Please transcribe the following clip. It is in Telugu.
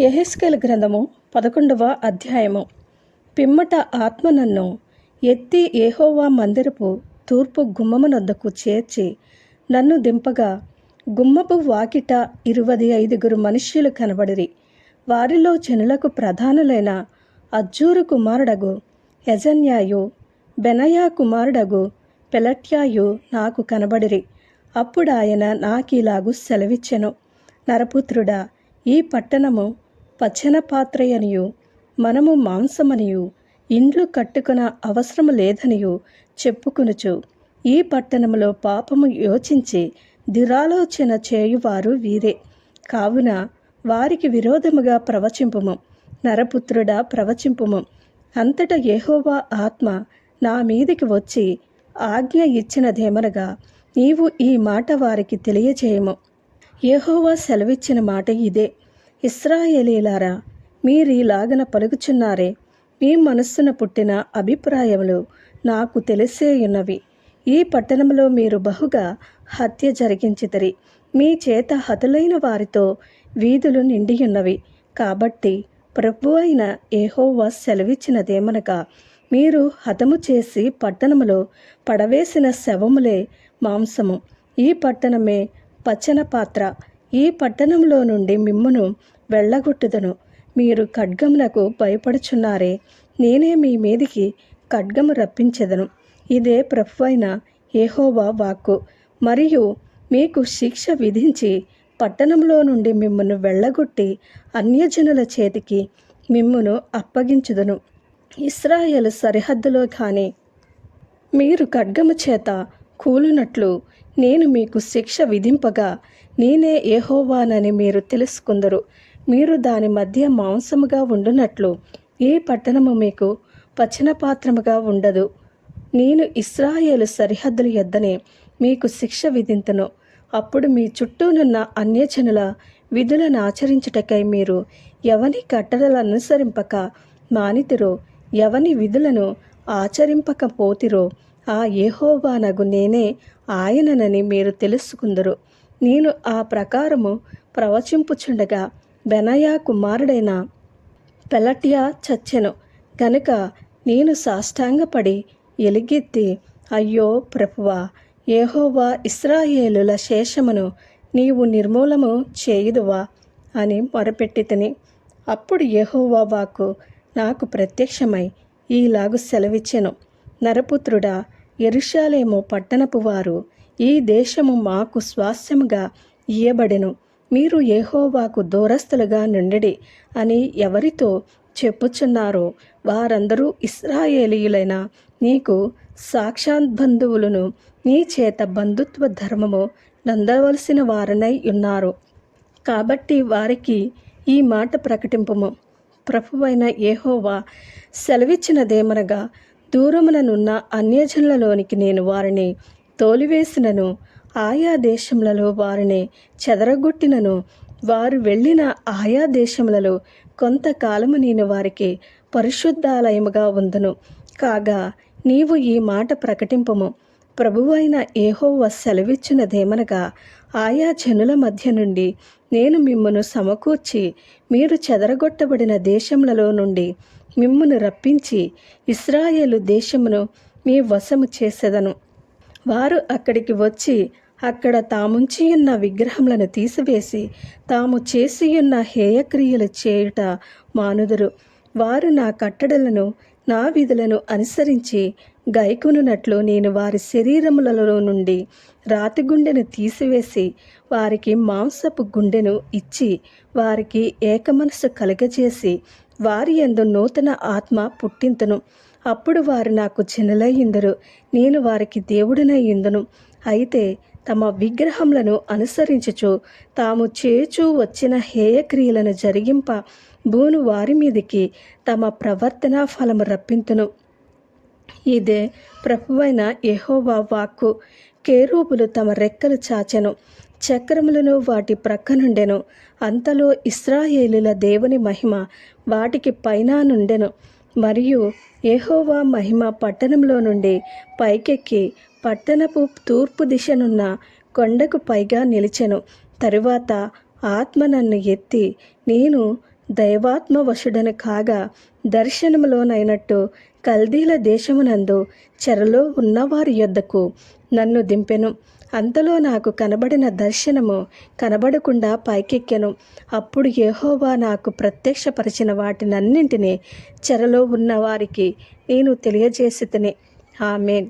యెహెజ్కేలు గ్రంథము పదకొండవ అధ్యాయము. పిమ్మట ఆత్మ నన్ను ఎత్తి ఏహోవా మందిరపు తూర్పు గుమ్మమునొద్దకు చేర్చి నన్ను దింపగా గుమ్మపు వాకిట ఇరువది ఐదుగురు మనుష్యులు కనబడిరి. వారిలో జనులకు ప్రధానులైన అజ్జూరు కుమారుడగు యజన్యాయు బెనయా కుమారుడగు పెలట్యాయు నాకు కనబడిరి. అప్పుడు ఆయన నాకీలాగు సెలవిచ్చెను. నరపుత్రుడా ఈ పట్టణము పచ్చన పాత్రయనియు మనము మాంసమనియు ఇండ్లు కట్టుకున అవసరము లేదనియు చెప్పుకునుచు ఈ పట్టణములో పాపము యోచించి దురాలోచన చేయువారు వీరే. కావున వారికి విరోధముగా ప్రవచింపుము నరపుత్రుడా ప్రవచింపుము. అంతట యహోవా ఆత్మ నా మీదికి వచ్చి ఆజ్ఞ ఇచ్చినదేమనగా నీవు ఈ మాట వారికి తెలియజేయము యహోవా సెలవిచ్చిన మాట ఇదే. ఇస్రాయేలీలారా మీరీలాగన పలుకుచున్నారే. మీ మనస్సున పుట్టిన అభిప్రాయములు నాకు తెలిసేయున్నవి. ఈ పట్టణంలో మీరు బహుగా హత్య జరిగించితరి. మీ చేత హతులైన వారితో వీధులు నిండియున్నవి. కాబట్టి ప్రభు అయిన ఏహోవా సెలవిచ్చినదేమనగా మీరు హతము చేసి పట్టణములో పడవేసిన శవములే మాంసము. ఈ పట్టణమే పచ్చన పాత్ర ఈ పట్టణంలో నుండి మిమ్మును వెళ్ళగొట్టుదను. మీరు ఖడ్గమునకు భయపడుచున్నారే. నేనే మీ మీదికి ఖడ్గము రప్పించెదను. ఇదే ప్రభు ఏహోవా వాక్కు. మరియు మీకు శిక్ష విధించి పట్టణంలో నుండి మిమ్మను వెళ్ళగొట్టి అన్యజనుల చేతికి మిమ్మును అప్పగించుదను. ఇస్రాయేల్ సరిహద్దులో కానీ మీరు ఖడ్గము చేత కూలునట్లు నేను మీకు శిక్ష విధింపగా నేనే ఏహోవానని మీరు తెలుసుకుందరు. మీరు దాని మధ్య మాంసముగా ఉండునట్లు ఏ పట్టణము మీకు పచ్చనపాత్రముగా ఉండదు. నేను ఇస్రాయేలు సరిహద్దుల యొద్దనే మీకు శిక్ష విధింతను. అప్పుడు మీ చుట్టూనున్న అన్యజనుల విధులను ఆచరించుటకై మీరు ఎవని కట్టడలు అనుసరింపక మానితిరో ఎవని విధులను ఆచరింపకపోతిరో ఆ ఏహోవానగు నేనే ఆయననని మీరు తెలుసుకుందరు. నేను ఆ ప్రకారము ప్రవచింపుచుండగా బెనయా కుమారుడైన పెలటియా చచ్చెను. గనుక నేను సాష్టాంగపడి ఎలుగెత్తి అయ్యో ప్రభువా ఏహోవా ఇస్రాయేలుల శేషమును నీవు నిర్మూలము చేయుదువా అని మొరపెట్టి తిని అప్పుడు యెహోవా వాకు నాకు ప్రత్యక్షమై ఈలాగు సెలవిచ్చెను. నరపుత్రుడా ఎరుషాలేము పట్టణపు వారు ఈ దేశము మాకు స్వాస్యముగా ఇయ్యబడెను. మీరు ఏహోవాకు దూరస్తులుగా నుండి అని ఎవరితో చెప్పుచున్నారో వారందరూ ఇస్రాయేలీయులైన నీకు సాక్షాత్ బంధువులను నీ చేత బంధుత్వ ధర్మము నందవలసిన వారనై ఉన్నారు. కాబట్టి వారికి ఈ మాట ప్రకటింపము. ప్రభువైన ఏహోవా సెలవిచ్చినదేమనగా దూరముననున్న అన్యజనులలోనికి నేను వారిని తోలివేసినను. ఆయా దేశములలో వారిని చెదరగొట్టినను. వారు వెళ్ళిన ఆయా దేశములలో కొంతకాలము నేను వారికి పరిశుద్ధాలయముగా ఉందును. కాగా నీవు ఈ మాట ప్రకటింపము. ప్రభువైన ఏహోవ సెలవిచ్చినదేమనగా ఆయా జనుల మధ్య నుండి నేను మిమ్మను సమకూర్చి మీరు చెదరగొట్టబడిన దేశములలో నుండి మిమ్మును రప్పించి ఇస్రాయేలు దేశమును మీ వశము చేసేదను. వారు అక్కడికి వచ్చి అక్కడ తాముంచియున్న విగ్రహములను తీసివేసి తాము చేసియున్న హేయక్రియలు చేయుట మానుదురు. వారు నా కట్టడలను నా విధులను అనుసరించి గైకొనున్నట్లు నేను వారి శరీరములలో నుండి రాతి గుండెను తీసివేసి వారికి మాంసపు గుండెను ఇచ్చి వారికి ఏకమనసు కలగజేసి వారి ఎందు నూతన ఆత్మ పుట్టింతును. అప్పుడు వారు నాకు జనులయ్యిందరు నేను వారికి దేవుడినై ఇందును. అయితే తమ విగ్రహములను అనుసరించుచు తాము చేచూ వచ్చిన హేయక్రియలను జరిగింప భూను వారి మీదికి తమ ప్రవర్తన ఫలము రప్పింతును. ఇదే ప్రభువైన యహోవా వాక్కు. కేరూపులు తమ రెక్కలు చాచెను చక్రములను వాటి ప్రక్క నుండెను అంతలో ఇస్రాయేలుల దేవుని మహిమ వాటికి పైన నుండెను. మరియు ఏహోవా మహిమ పట్టణంలో నుండి పైకెక్కి పట్టణపు తూర్పు దిశనున్న కొండకు పైగా నిలిచెను. తరువాత ఆత్మ నన్ను ఎత్తి నేను దైవాత్మ వశుడను కాగా దర్శనములోనైనట్టు కల్దీల దేశమునందు చెరలో ఉన్నవారి యొద్దకు నన్ను దింపెను. అంతలో నాకు కనబడిన దర్శనము కనబడకుండా పైకెక్కెను. అప్పుడు యెహోవా నాకు ప్రత్యక్షపరిచిన వాటినన్నింటినీ చెరలో ఉన్నవారికి నేను తెలియజేసి తిని ఆమెన్.